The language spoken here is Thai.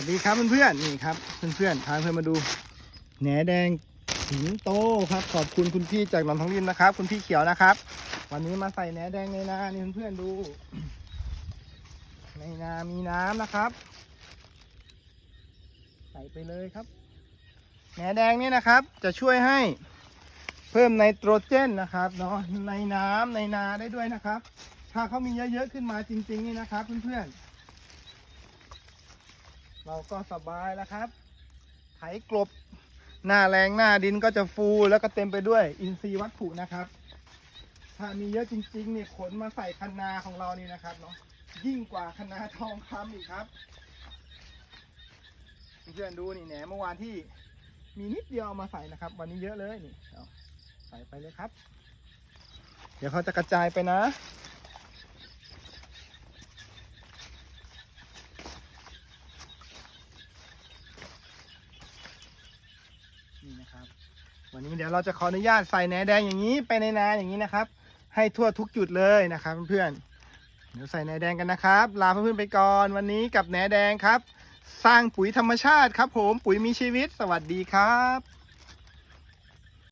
สวัสดีครับเพื่อนๆนี่ครับเพื่อนๆพาเพื่อนมาดูแหนแดงสิงโตครับ ขอบคุณคุณพี่จากหนองทองรินนะครับ คุณพี่เขียวนะครับ วันนี้มาใส่แหนแดงในนานี่เพื่อนๆดู ในนามีน้ำนะครับ ใส่ไปเลยครับแหนแดงนี่นะครับ จะช่วยให้เพิ่มไนโตรเจนนะครับเนาะในน้ำในนาได้ด้วยนะครับ ถ้าเขามีเยอะๆขึ้นมาจริง ๆ นี่นะครับ เพื่อนๆ เราก็สบายแล้วครับ ไถกลบ หน้าแรงหน้าดินก็จะฟูแล้วก็เต็มไปด้วยอินทรีย์วัตถุนะครับ ถ้ามีเยอะจริงๆเนี่ยขนมาใส่คันนาของเรานี่นะครับเนาะยิ่งกว่าคณะทองคำอีกครับเพื่อนดูนี่แหนเมื่อวานที่มีนิดเดียวเอามาใส่นะครับ วันนี้เยอะเลยนี่ใส่ไปเลยครับ เดี๋ยวเขาจะกระจายไปนะ นี่นะครับ วันนี้เดี๋ยวเราจะขออนุญาตใส่แหนแดงอย่างนี้ไปในนาอย่างนี้นะครับ ให้ทั่วทุกจุดเลยนะครับ เพื่อนๆเดี๋ยวใส่แหนแดงกันนะครับ ลาเพื่อนๆไปก่อนวันนี้กับแหนแดงครับ สร้างปุ๋ยธรรมชาติครับ ผมปุ๋ยมีชีวิตสวัสดีครับ